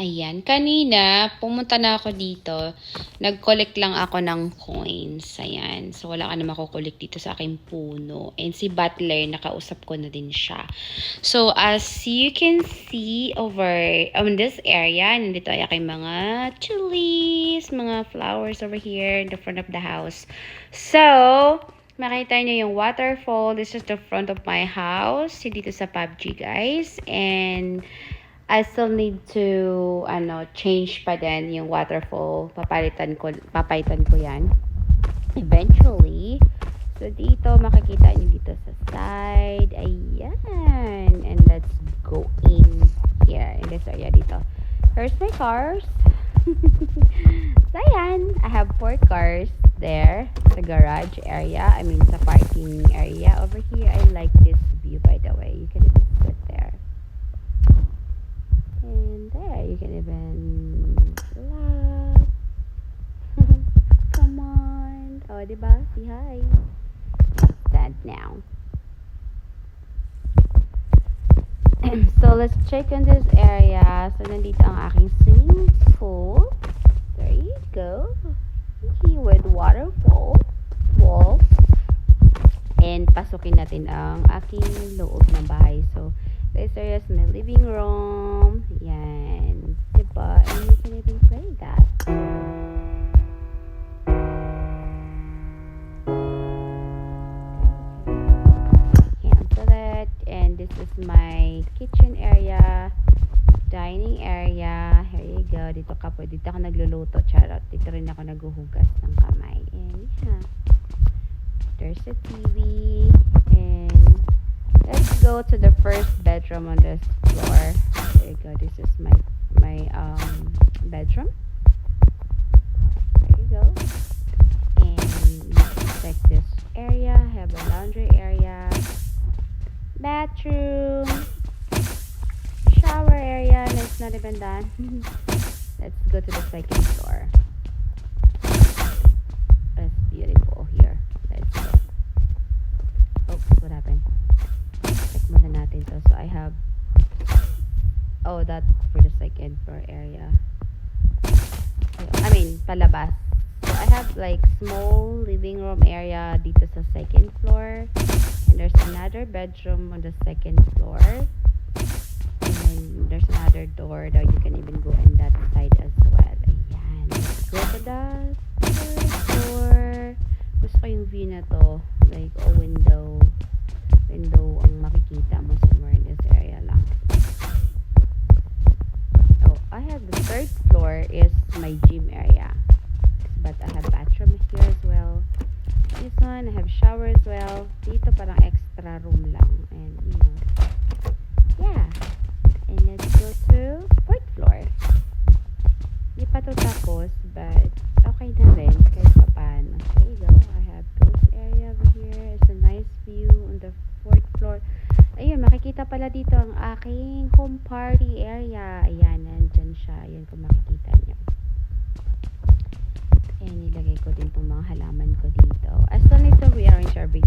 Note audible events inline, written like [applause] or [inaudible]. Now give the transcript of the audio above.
Ayan, kanina pumunta na ako dito. Nag-collect lang ako ng coins. Ayan. So wala ka na makukulik dito sa aking puno. And si Butler, nakausap ko na din siya. So as you can see over on this area, nandito ay aking mga chilies, mga flowers over here in the front of the house. So, makita niyo yung waterfall. This is the front of my house. Dito sa PUBG, guys. And I still need to ano change pa din yung waterfall. Papalitan ko papalitan ko 'yan eventually. So dito makikita niyo dito sa side. Ayan. And let's go in here in this area dito. Here's my cars. [laughs] so ayan, I have four cars there sa garage area. I mean sa parking area over here. I like this view by the way. You can. And there, you can even laugh. [laughs] Come on. Oh, diba? Say hi. Stand now. [clears throat] so, let's check on this area. So, nandito ang aking swimming pool. There you go. With waterfall. Wall. And pasukin natin ang aking loob ng bahay. So, this area is my living room. Yan. Diba? And you can even play that. Cancel it. And this is my kitchen area. Dining area. Here you go. Dito ka po. Dito ako nagluluto. Charot. Dito rin ako naguhugas ng kamay. And yeah. There's a TV. And go to the first bedroom on this floor. There you go. This is my my um bedroom. There you go. And check this area. Have a laundry area. Bathroom. Shower area. And it's not even done. [laughs] let's go to the second floor. It's beautiful here. Oh, that for the second floor area. I mean, palabas. So I have like small living room area dito sa second floor. And there's another bedroom on the second floor. And there's another door that you can even go in that side as well. Ayan. Go to the third floor. Gusto ko yung view na to. Like, a window. Window ang makikita mo somewhere in this my gym area. But I have bathroom here as well. This one, I have shower as well. Dito parang extra room lang. And, you know. Yeah. And let's go to fourth floor. Di pa to tapos, but okay na rin kahit pa paano. There you go. I have ghost area over here. It's a nice view on the fourth floor. Ayun, makikita pala dito ang aking home party area. Ayan, nandyan siya. Ayan kung makikita everything.